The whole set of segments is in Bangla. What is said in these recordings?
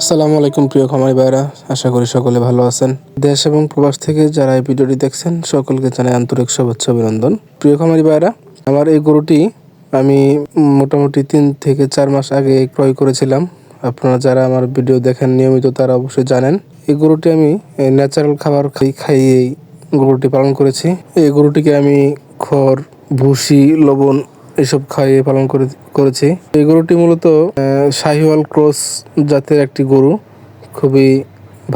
আসসালামু আলাইকুম, প্রিয় খামারি ভাইরা আশা করি সকলে ভালো আছেন। দেশ এবং প্রবাস থেকে যারা এই ভিডিওটি দেখছেন, সকলকে জানাই আন্তরিক শুভেচ্ছা, অভিনন্দন। প্রিয় খামারি ভাইরা আমার এই গরুটি আমি মোটামুটি তিন থেকে চার মাস আগে ক্রয় করেছিলাম। আপনারা যারা আমার ভিডিও দেখেন নিয়মিত, তারা অবশ্যই জানেন। এই গরুটি আমি ন্যাচারাল খাবার খাই খাইয়েই গরুটি পালন করেছি। এই গরুটিকে আমি খড়, ভুসি, লবণ এসব খাইয়ে পালন করে, করেছি। এই গরুটি মূলত শাহিওয়াল ক্রস জাতের একটি গরু। খুবই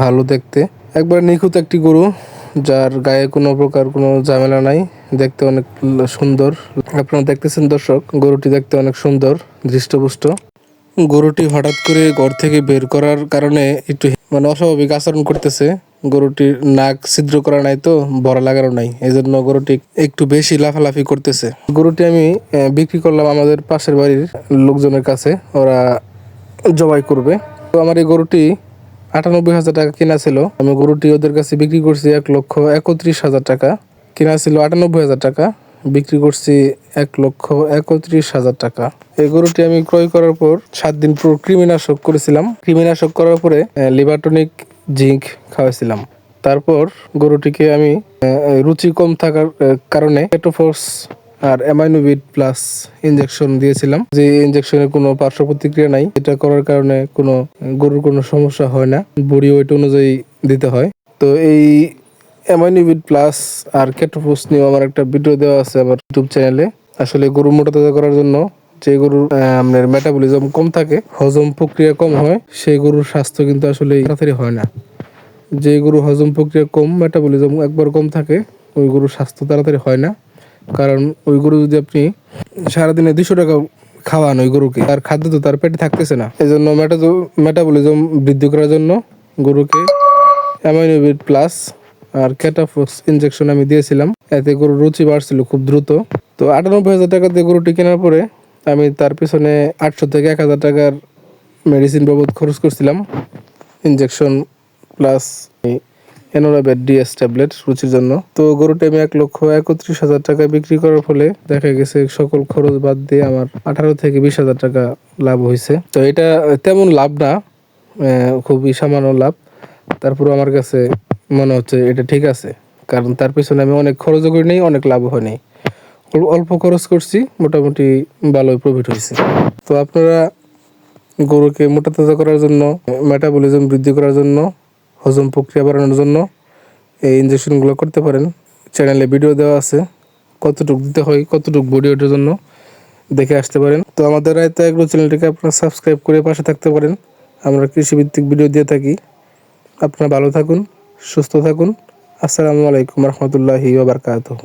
ভালো দেখতে। একবার নিখুঁত একটি গরু, যার গায়ে কোনো প্রকার কোনো ঝামেলা নাই, দেখতে অনেক সুন্দর। আপনারা দেখতেছেন দর্শক, গরুটি দেখতে অনেক সুন্দর, দৃষ্টপুষ্ট। গরুটি হঠাৎ করে ঘর থেকে বের করার কারণে একটু মানে অস্বাভাবিক আচরণ করতেছে। গরুটির নাক ছিদ্র করা নাই তো বড় লাগানো নাই। এই জন্য গরুটি একটু বেশি লাফালাফি করতেছে। গরুটি আমি বিক্রি করলাম আমাদের পাশের বাড়ির লোকজনের কাছে, ওরা জবাই করবে। তো আমার এই গরুটি আটানব্বই হাজার টাকা কেনা ছিল। আমি গরুটি ওদের কাছে বিক্রি করছি এক লক্ষ একত্রিশ হাজার টাকা। কেনা ছিল আটানব্বই হাজার টাকা, বিক্রি করছি এক লক্ষ একত্রিশ হাজার টাকা। এই গরুটি আমি ক্রয় করার পর সাত দিন পুরো কৃমিনাশক করেছিলাম। কৃমিনাশক করার পরে লিভারটনিক জিঙ্ক খাওয়াইছিলাম। তারপর গরুটিকে আমি রুচি কম থাকার কারণে পেটোফোর্স আর অ্যামাইনোভিট প্লাস ইঞ্জেকশন দিয়েছিলাম। যে ইনজেকশনের কোনো পার্শ্ব প্রতিক্রিয়া নাই, এটা করার কারণে কোনো গরুর কোনো সমস্যা হয় না। বডি ওয়েট অনুযায়ী দিতে হয়। তো এই অ্যামাইনোভিট প্লাস আর কেটোফোস নিয়েও আমার একটা ভিডিও দেওয়া আছে আমার ইউটিউব চ্যানেলে আসলে গরু মোটা করার জন্য যে গরুর আপনার মেটাবলিজম কম থাকে, হজম প্রক্রিয়া কম হয়, সেই গরুর স্বাস্থ্য কিন্তু আসলে তাড়াতাড়ি হয় না। যে গরু হজম প্রক্রিয়া কম মেটাবলিজম একবার কম থাকে, ওই গরুর স্বাস্থ্য তাড়াতাড়ি হয় না। কারণ ওই গরু যদি আপনি সারাদিনে দুশো টাকা খাওয়ান ওই গরুকে, তার খাদ্য তো তার পেটে থাকতেছে না। এই জন্য মেটাবলিজম বৃদ্ধি করার জন্য গরুকে অ্যামাইনোভিট প্লাস আর ক্যাটাফক্স ইনজেকশন আমি দিয়েছিলাম। এতে গরুর রুচি বাড়ছিল খুব দ্রুত। তো আটানব্বই হাজার টাকা দিয়ে গরুটি কেনার পরে আমি তার পিছনে আটশো থেকে এক হাজার টাকার মেডিসিন বাবদ খরচ করছিলাম। ইনজেকশন প্লাস এনোরাবেট ডিএস ট্যাবলেট রুচির জন্য। তো গরুটি আমি এক লক্ষ একত্রিশ হাজার টাকা বিক্রি করার ফলে দেখা গেছে সকল খরচ বাদ দিয়ে আমার আঠারো থেকে বিশ হাজার টাকা লাভ হয়েছে। তো এটা তেমন লাভ না খুবই সামান্য লাভ। তারপর আমার কাছে মনে হচ্ছে এটা ঠিক আছে। কারণ তার পিছনে আমি অনেক খরচও করি নেই, অনেক লাভও হয় নাই। অল- অল্প খরচ করছি, মোটামুটি ভালোই প্রফিট হয়েছে। তো আপনারা গরুকে মোটা তাজা করার জন্য মেটাবলিজম বৃদ্ধি করার জন্য, হজম প্রক্রিয়া বাড়ানোর জন্য এই ইঞ্জেকশনগুলো করতে পারেন। চ্যানেলে ভিডিও দেওয়া আছে, কতটুক দিতে হয়, কতটুকু বডি ওঠার জন্য দেখে আসতে পারেন। তো আমাদের রায়তা এগ্রো চ্যানেলটিকে আপনারা সাবস্ক্রাইব করে পাশে থাকতে পারেন। আমরা কৃষিভিত্তিক ভিডিও দিয়ে থাকি। আপনারা ভালো থাকুন, সুস্থ থাকুন। আসসালামু আলাইকুম রহমতুল্লাহি বারকাতুহ।